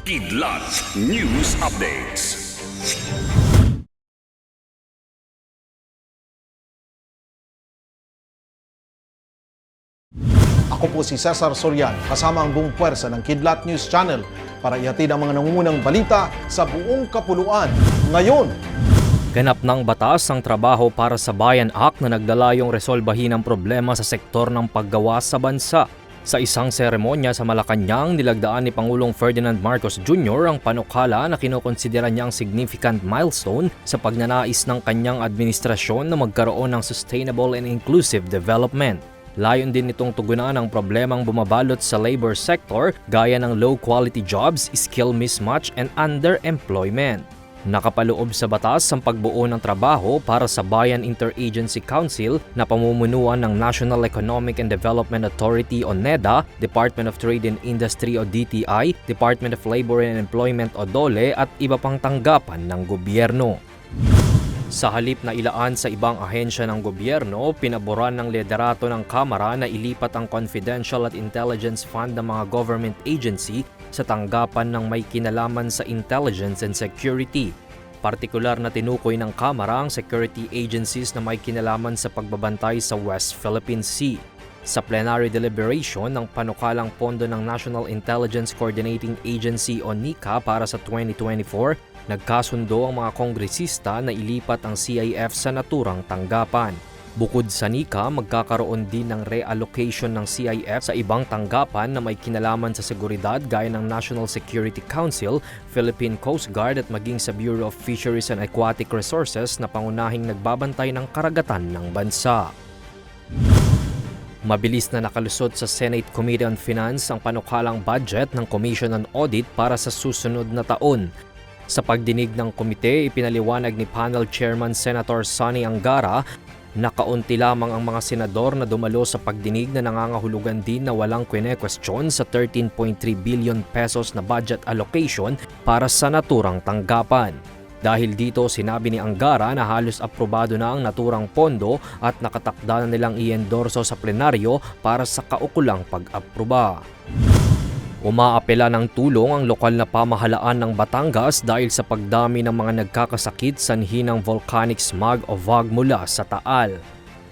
Kidlat News Updates. Ako po si Cesar Soriano, kasama ang buong puwersa ng Kidlat News Channel para ihatid ang mga nangungunang balita sa buong kapuluan. Ngayon, Ganap ng batas ang trabaho para sa Bayan Act na naglalayong resolbahin ang problema sa sektor ng paggawa sa bansa. Sa isang seremonya sa Malacanang, nilagdaan ni Pangulong Ferdinand Marcos Jr. ang panukala na kinukonsidera niyang significant milestone sa pagnanais ng kanyang administrasyon na magkaroon ng sustainable and inclusive development. Layon din nitong tugunan ang problemang bumabalot sa labor sector gaya ng low-quality jobs, skill mismatch, and underemployment. Nakapaloob sa batas ang pagbuo ng trabaho para sa Bayan Interagency Council na pamumunuan ng National Economic and Development Authority o NEDA, Department of Trade and Industry o DTI, Department of Labor and Employment o DOLE at iba pang tanggapan ng gobyerno. Sa halip na ilaan sa ibang ahensya ng gobyerno, pinaboran ng liderato ng Kamara na ilipat ang Confidential at Intelligence Fund ng mga government agency sa tanggapan ng may kinalaman sa intelligence and security. Partikular na tinukoy ng Kamara ang security agencies na may kinalaman sa pagbabantay sa West Philippine Sea. Sa plenary deliberation ng panukalang pondo ng National Intelligence Coordinating Agency o NICA para sa 2024, nagkasundo ang mga kongresista na ilipat ang CIF sa naturang tanggapan. Bukod sa NICA, magkakaroon din ng reallocation ng CIF sa ibang tanggapan na may kinalaman sa seguridad gaya ng National Security Council, Philippine Coast Guard at maging sa Bureau of Fisheries and Aquatic Resources na pangunahing nagbabantay ng karagatan ng bansa. Mabilis na nakalusot sa Senate Committee on Finance ang panukalang budget ng Commission on Audit para sa susunod na taon. Sa pagdinig ng komite, ipinaliwanag ni panel chairman Senator Sonny Angara na kaunti lamang ang mga senador na dumalo sa pagdinig na nangangahulugan din na walang kwene-question sa 13.3 billion pesos na budget allocation para sa naturang tanggapan. Dahil dito sinabi ni Angara na halos aprobado na ang naturang pondo at nakatakda na nilang i-endorso sa plenaryo para sa kaukulang pag-aproba. Umaapela ng tulong ang lokal na pamahalaan ng Batangas dahil sa pagdami ng mga nagkakasakit sanhi ng volcanic smog o VOG mula sa Taal.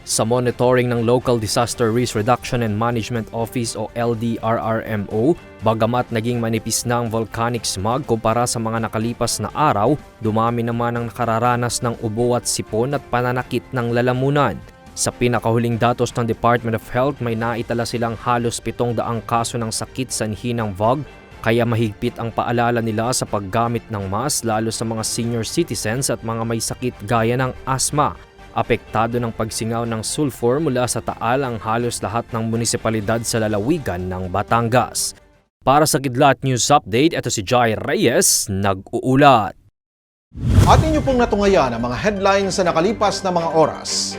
Sa monitoring ng Local Disaster Risk Reduction and Management Office o LDRRMO, bagamat naging manipis na ang volcanic smog kumpara sa mga nakalipas na araw, dumami naman ang nakararanas ng ubo at sipon at pananakit ng lalamunan. Sa pinakahuling datos ng Department of Health, may naitala silang halos 700 kaso ng sakit sanhi ng VOG, kaya mahigpit ang paalala nila sa paggamit ng mask lalo sa mga senior citizens at mga may sakit gaya ng asma. Apektado ng pagsingaw ng sulfur mula sa taal ang halos lahat ng munisipalidad sa lalawigan ng Batangas. Para sa Kidlat News Update, ito si Jai Reyes, nag-uulat. at inyo pong natungayan ang mga headlines sa nakalipas na mga oras.